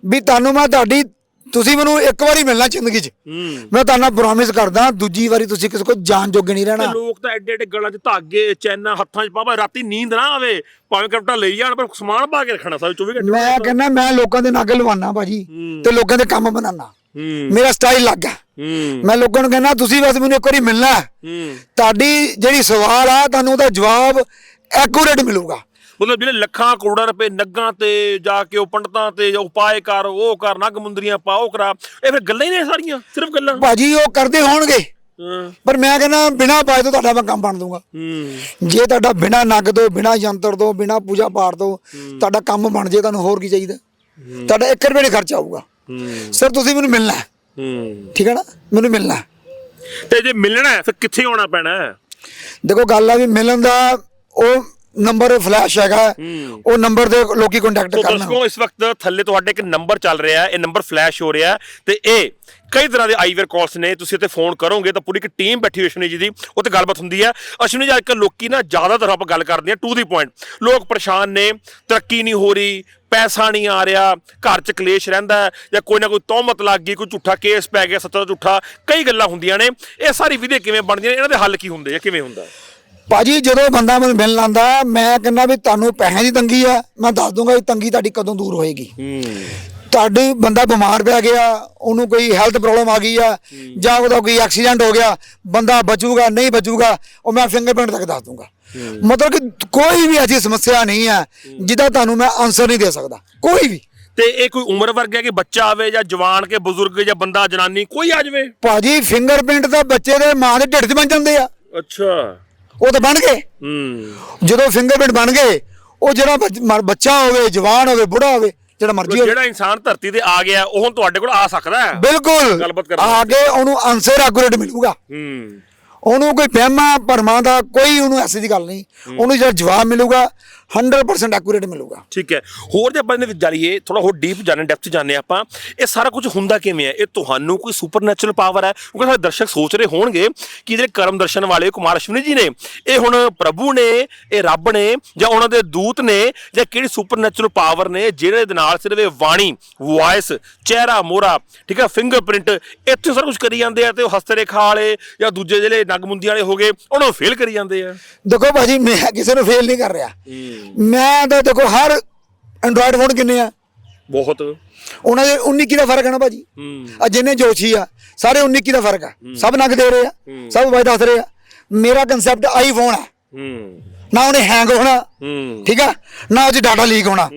ਵੀ ਤੁਹਾਨੂੰ ਮੈਂ ਤੁਹਾਡੀ ਤੁਸੀਂ ਮੈਨੂੰ ਇੱਕ ਵਾਰੀ ਮਿਲਣਾ ਜ਼ਿੰਦਗੀ 'ਚ। ਹੂੰ। ਮੈਂ ਤੁਹਾਨੂੰ ਪ੍ਰੋਮਿਸ ਕਰਦਾ ਦੂਜੀ ਵਾਰੀ ਤੁਸੀਂ ਕਿਸੇ ਕੋਲ ਜਾਣ ਜੋਗੇ ਨਹੀਂ ਤੇ ਰਹਿਣਾ ਲੋਕ ਤਾਂ ਐਡੇ ਐਡੇ ਗਲਾਂ 'ਚ ਧਾਗੇ ਚੈਨਾ ਹੱਥਾਂ 'ਚ ਪਾਵਾ ਰਾਤੀ ਨੀਂਦ ਨਾ ਆਵੇ ਭਾਵੇਂ ਕਪਟਾ ਲਈ ਜਾਣ ਪਰ ਸਮਾਨ ਪਾ ਕੇ ਰੱਖਣਾ ਸਾਰੇ 24 ਘੰਟੇ ਮੈਂ ਕਹਿੰਦਾ ਮੈਂ ਲੋਕਾਂ ਦੇ ਨਾਗੇ ਲਵਾਨਾ ਭਾਜੀ ਤੇ ਲੋਕਾਂ ਦੇ ਕੰਮ ਬਣਾਉਣਾ ਹੂੰ। ਮੇਰਾ ਸਟਾਈਲ ਲੱਗ ਗਿਆ ਹੂੰ। ਮੈਂ ਲੋਕਾਂ ਨੂੰ ਕਹਿੰਦਾ ਤੁਸੀਂ ਬਸ ਮੈਨੂੰ ਇੱਕ ਵਾਰੀ ਮਿਲਣਾ। ਹੈ। ਹੂੰ ਤੁਹਾਡੀ ਜਿਹੜੀ ਸਵਾਲ ਆ ਤੁਹਾਨੂੰ ਉਹਦਾ ਜਵਾਬ ਐਕੂਰੇਟ ਮਿਲੂਗਾ। ਮਤਲਬ ਜਿਹੜੇ ਲੱਖਾਂ ਕਰੋੜਾਂ ਰੁਪਏ ਨੱਗਾਂ ਤੇ ਜਾ ਕੇ ਉਹ ਪੰਡਤਾਂ ਤੇ ਉਪਾਏ ਕਰ ਉਹ ਕਰ ਨੱਗ ਮੁੰਦਰੀਆਂ ਪਾ ਉਹ ਕਰਾ ਇਹ ਫਿਰ ਗੱਲਾਂ ਹੀ ਨੇ ਸਾਰੀਆਂ ਸਿਰਫ ਗੱਲਾਂ। ਭਾਜੀ ਉਹ ਕਰਦੇ ਹੋਣਗੇ। ਪਰ ਮੈਂ ਕਹਿੰਦਾ ਬਿਨਾ ਪਾਏ ਤੋਂ ਤੁਹਾਡਾ ਮੈਂ ਕੰਮ ਬਣ ਦੂੰਗਾ ਜੇ ਤੁਹਾਡਾ ਬਿਨਾ ਨਗ ਤੋਂ ਬਿਨਾ ਯੰਤਰ ਤੋਂ ਬਿਨਾ ਪੂਜਾ ਪਾਠ ਤੋਂ ਤੁਹਾਡਾ ਕੰਮ ਬਣ ਜੇ ਤੁਹਾਨੂੰ ਹੋਰ ਕੀ ਚਾਹੀਦਾ? ਤੁਹਾਡਾ 1 ਰੁਪਏ ਨਹੀਂ ਖਰਚ ਆਊਗਾ। ਸਰ ਤੁਸੀਂ ਮੈਨੂੰ ਮਿਲਣਾ ਠੀਕ ਹੈ ਨਾ? ਮੈਨੂੰ ਮਿਲਣਾ। ਤੇ ਜੇ ਮਿਲਣਾ ਹੈ ਫਿਰ ਕਿੱਥੇ ਆਉਣਾ ਪੈਣਾ ਦੇਖੋ ਗੱਲ ਆ ਵੀ ਮਿਲਣ ਦਾ ਉਹ ਨੰਬਰ ਫਲੈਸ਼ ਹੈਗਾ। ਉਹ ਨੰਬਰ ਤੇ ਲੋਕੀ ਕੰਟੈਕਟ ਕਰਨਾ ਦਰਸ਼ਕੋ ਇਸ ਵਕਤ ਥੱਲੇ ਤੁਹਾਡੇ ਇੱਕ ਨੰਬਰ ਚੱਲ ਰਿਹਾ ਹੈ। ਇਹ ਨੰਬਰ ਫਲੈਸ਼ ਹੋ ਰਿਹਾ ਤੇ ਇਹ ਕਈ ਤਰ੍ਹਾਂ ਦੇ ਆਈਵੇਅਰ ਕਾਲਸ ਨੇ। ਤੁਸੀਂ ਇੱਥੇ ਫੋਨ ਕਰੋਗੇ ਤਾਂ ਪੂਰੀ ਇੱਕ ਟੀਮ ਬੈਠੀ ਹੋਈ ਅਸ਼ਵਨੀ ਜੀ ਦੀ। ਉਹ ਤੇ ਗੱਲਬਾਤ ਹੁੰਦੀ ਹੈ। ਅਸ਼ਵਨੀ ਜੀ ਅੱਜਕੱਲ ਲੋਕੀ ਨਾ ਜ਼ਿਆਦਾਤਰ ਆਪਾਂ ਗੱਲ ਕਰਦੇ ਹਾਂ ਟੂ ਦੀ ਪੁਆਇੰਟ ਲੋਕ ਪਰੇਸ਼ਾਨ ਨੇ ਤਰੱਕੀ ਨਹੀਂ ਹੋ ਰਹੀ ਪੈਸਾ ਨਹੀਂ ਆ ਰਿਹਾ ਘਰ 'ਚ ਕਲੇਸ਼ ਰਹਿੰਦਾ ਜਾਂ ਕੋਈ ਨਾ ਕੋਈ ਤੌਮਤ ਲੱਗ ਗਈ ਕੋਈ ਝੂਠਾ ਕੇਸ ਪੈ ਗਿਆ ਸੱਚਾ ਝੂਠਾ ਕਈ ਗੱਲਾਂ ਹੁੰਦੀਆਂ ਨੇ। ਇਹ ਸਾਰੀ ਵਿਧੀ ਕਿਵੇਂ ਬਣਦੀਆਂ ਨੇ? ਇਹਨਾਂ ਦੇ ਹੱਲ ਕੀ ਹੁੰਦੇ ਆ ਕਿਵੇਂ ਹੁੰਦਾ? ਭਾਜੀ ਜਦੋਂ ਬੰਦਾ ਮੈਨੂੰ ਮਿਲਣ ਆਂਦਾ ਮੈਂ ਕਹਿੰਦਾ ਵੀ ਤੁਹਾਨੂੰ ਪੈਸੇ ਦੀ ਤੰਗੀ ਆ ਮੈਂ ਦੱਸ ਦੂੰਗਾ ਇਹ ਤੰਗੀ ਤੁਹਾਡੀ ਕਦੋਂ ਦੂਰ ਹੋਏਗੀ। ਹੂੰ। ਤੁਹਾਡੀ ਬੰਦਾ ਬਿਮਾਰ ਪਿਆ ਗਿਆ ਉਹਨੂੰ ਕੋਈ ਹੈਲਥ ਪ੍ਰੋਬਲਮ ਆ ਗਈ ਆ ਜਾਂ ਉਹਦਾ ਕੋਈ ਐਕਸੀਡੈਂਟ ਹੋ ਗਿਆ ਬੰਦਾ ਬਚੂਗਾ ਨਹੀਂ ਬਚੂਗਾ ਉਹ ਮੈਂ ਫਿੰਗਰਪ੍ਰਿੰਟ ਤੱਕ ਦੱਸ ਦੂੰਗਾ। ਮਤਲਬ ਕਿ ਕੋਈ ਵੀ ਐਸੀ ਸਮੱਸਿਆ ਨਹੀਂ ਹੈ। ਜਿਹਦਾ ਤੁਹਾਨੂੰ ਮੈਂ ਆਨਸਰ ਨਹੀਂ ਦੇ ਸਕਦਾ ਕੋਈ ਵੀ। ਤੇ ਇਹ ਕੋਈ ਉਮਰ ਵਰਗ ਹੈ ਕਿ ਬੱਚਾ ਆਵੇ ਜਾਂ ਜਵਾਨ ਕੇ ਬਜ਼ੁਰਗ ਜਾਂ ਬੰਦਾ ਜਨਾਨੀ ਕੋਈ ਆ ਜਾਵੇ? ਭਾਜੀ ਫਿੰਗਰਪ੍ਰਿੰਟ ਤਾਂ ਬੱਚੇ ਦੇ ਮਾਂ ਦੇ ਢਿੱਡ 'ਚ ਬਣ ਜਾਂਦੇ ਆ। ਅੱਛਾ। ਉਹ ਤਾਂ ਬਣ ਗਏ। ਹੂੰ। ਜਦੋਂ ਫਿੰਗਰਪ੍ਰਿੰਟ ਬਣ ਗਏ ਉਹ ਜਿਹੜਾ ਬੱਚ- ਹੋਵੇ ਜਵਾਨ ਹੋਵੇ ਬੁੜਾ ਹੋਵੇ ਜਿਹੜਾ ਮਰਜ਼ੀ ਹੋਵੇ। ਜਿਹੜਾ ਇਨਸਾਨ ਧਰਤੀ ਤੇ ਆ ਗਿਆ ਉਹ ਹੁਣ ਤੁਹਾਡੇ ਕੋਲ ਆ ਸਕਦਾ ਹੈ? ਬਿਲਕੁਲ। ਕਰਨ ਆਗੇ ਉਹਨੂੰ ਆਨਸਰ ਐਕੂਰੇਟ ਮਿਲੂਗਾ। ਹੂੰ। ਉਹਨੂੰ ਕੋਈ ਵਹਿਮਾਂ ਭਰਮਾਂ ਦਾ ਕੋਈ ਉਹਨੂੰ ਐਸੀ ਦੀ ਗੱਲ ਨਹੀਂ। ਉਹਨੂੰ ਜਿਹੜਾ ਜਵਾਬ ਮਿਲੂਗਾ 100% ਐਕੂਰੇਟ ਮਿਲੂਗਾ। ਠੀਕ ਹੈ। ਹੋਰ ਜੇ ਆਪਾਂ ਇਹਦੇ ਵਿੱਚ ਜਾਈਏ ਥੋੜਾ ਹੋਰ ਡੀਪ ਜਾਣੇ ਡੈਪਥ ਜਾਣੇ ਆਪਾਂ ਇਹ ਸਾਰਾ ਕੁਝ ਹੁੰਦਾ ਕਿਵੇਂ ਹੈ? ਇਹ ਤੁਹਾਨੂੰ ਕੋਈ ਸੁਪਰਨੈਚੁਰਲ ਪਾਵਰ ਹੈ? ਕਿਉਂਕਿ ਸਾਡੇ ਦਰਸ਼ਕ ਸੋਚ ਰਹੇ ਹੋਣਗੇ ਕਿ ਜਿਹੜੇ ਕਰਮ ਦਰਸ਼ਨ ਵਾਲੇ ਕੁਮਾਰ ਅਸ਼ਵਨੀ ਜੀ ਨੇ ਇਹ ਹੁਣ ਪ੍ਰਭੂ ਨੇ ਇਹ ਰੱਬ ਨੇ ਜਾਂ ਉਹਨਾਂ ਦੇ ਦੂਤ ਨੇ ਜਾਂ ਕਿਹੜੀ ਸੁਪਰਨੈਚੁਰਲ ਪਾਵਰ ਨੇ ਜਿਹੜੇ ਦੇ ਨਾਲ ਸਿਰਫ ਇਹ ਬਾਣੀ ਵਾਇਸ ਚਿਹਰਾ ਮੋਹਰਾ ਠੀਕ ਹੈ ਫਿੰਗਰਪ੍ਰਿੰਟ ਇੱਥੇ ਸਾਰਾ ਕੁਝ ਕਰੀ ਜਾਂਦੇ ਆ ਤੇ ਉਹ ਹਸਤ ਰੇਖਾ ਵਾਲੇ ਜਾਂ ਦੂਜੇ ਜਿਹੜੇ ਨਗਮੁੰਦੀ ਵਾਲੇ ਹੋ ਗਏ ਉਹਨਾਂ ਨੂੰ ਫੇਲ ਕਰੀ ਜਾਂਦੇ ਆ। ਦੇਖੋ ਭਾਜੀ ਮੈਂ ਕਿਸੇ ਨੂੰ ਫੇਲ ਨਹੀਂ ਕਰ ਰਿਹਾ। ਮੈਂ ਤਾਂ ਦੇਖੋ ਹਰ ਐਂਡਰੋਇਡ ਫੋਨ ਕਿੰਨੇ ਆ? ਬਹੁਤ। ਉਹਨਾਂ ਦੇ 19 ਕੀ ਦਾ ਫ਼ਰਕ ਹੈ ਨਾ ਭਾਜੀ? ਆ ਜਿੰਨੇ ਜੋਸ਼ੀ ਆ ਸਾਰੇ 19 ਕੀ ਦਾ ਫ਼ਰਕ ਆ। ਸਭ ਨਗ ਦੇ ਰਹੇ ਆ ਸਭ ਵਾਈ ਦੱਸ ਰਹੇ ਆ। ਮੇਰਾ ਕਨਸੈਪਟ ਆਈਫੋਨ ਹੈ ਹੂੰ। ਨਾ ਉਹਨੇ ਹੈਂਗ ਹੋਣਾ। ਹੂੰ। ਠੀਕ ਆ? ਨਾ ਉਹ ਚ ਡਾਟਾ ਲੀਕ ਹੋਣਾ।